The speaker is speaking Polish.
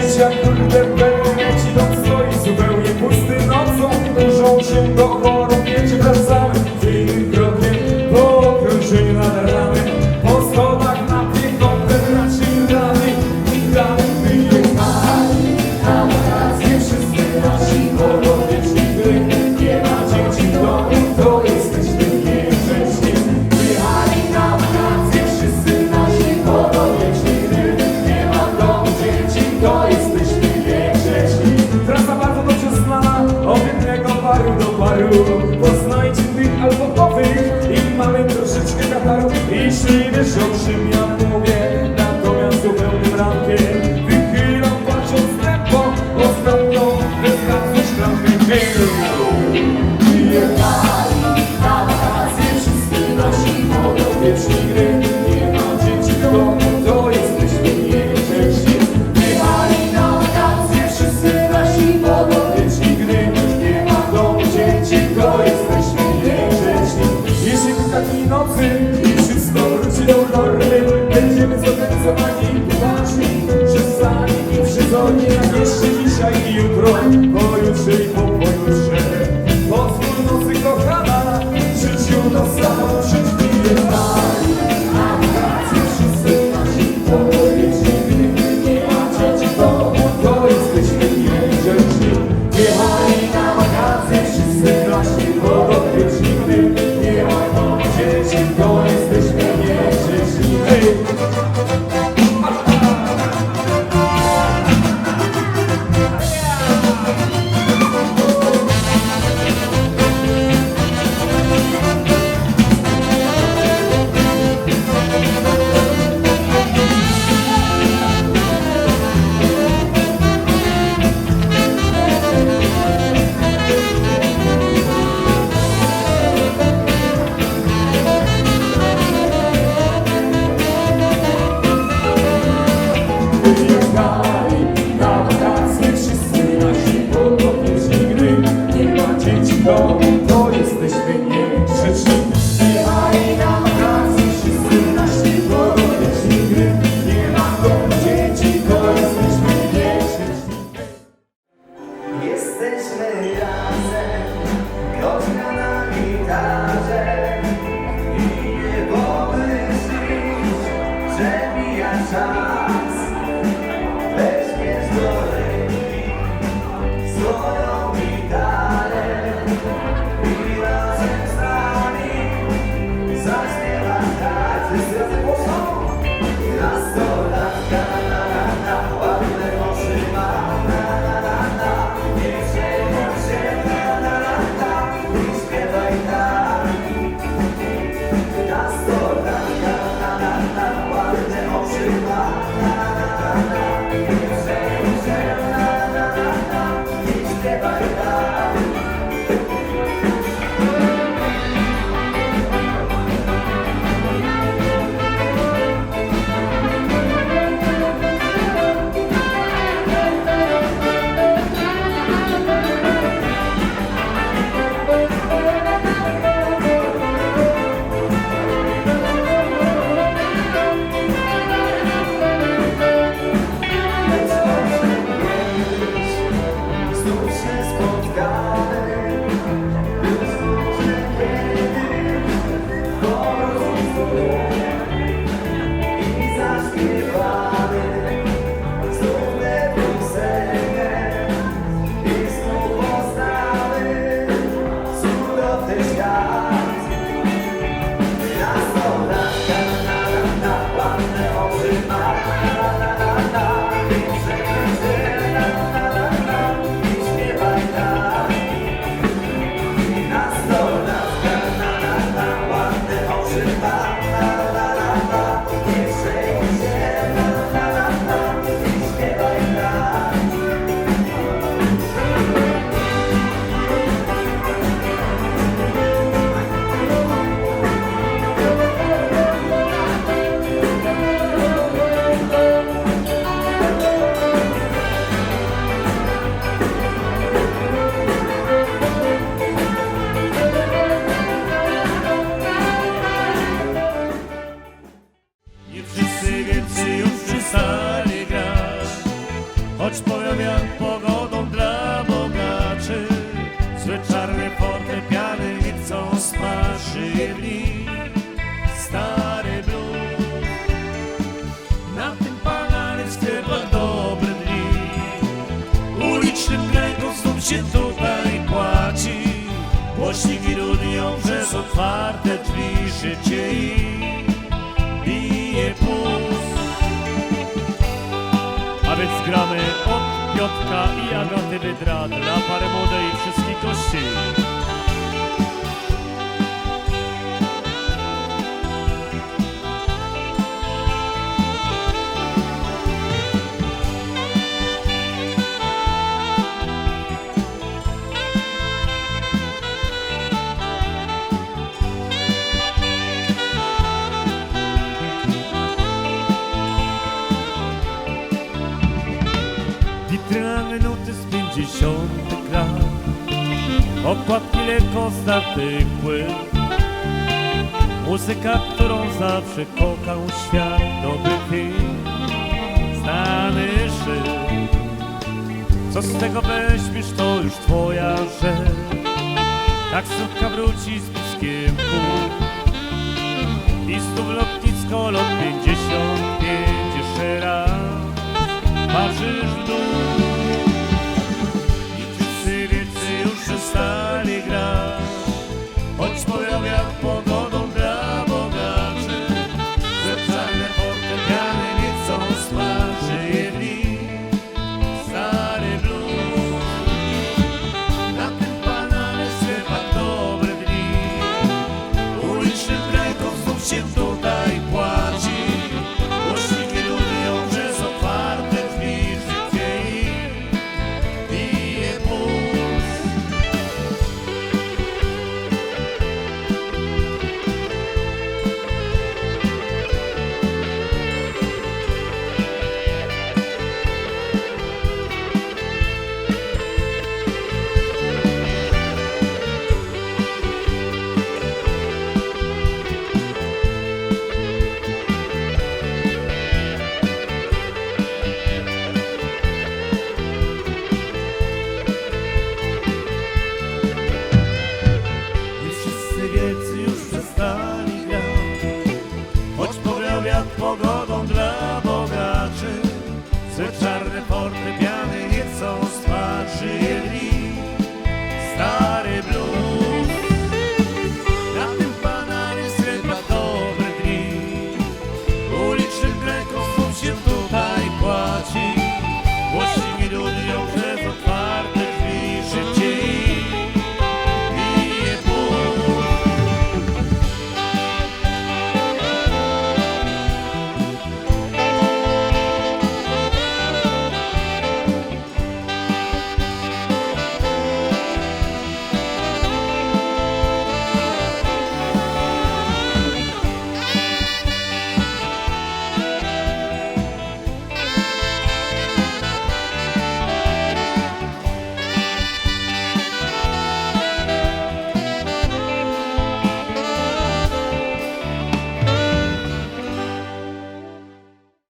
se acordar This się tutaj płaci. Głośniki rudią przez otwarte drzwi Życie i bije puls A więc gramy od Piotka i Agaty Wydra Dla pary młodej i wszystkich gości pięćdziesiątych lat Okładki lekko płyt Muzyka, którą zawsze kochał świat Nowy film, znany szyb. Co z tego weźmiesz, to już twoja rzecz. Taksówka wróci z piskiem kół I znów lotnisko lot 55 jeszcze raz. Patrzysz w dół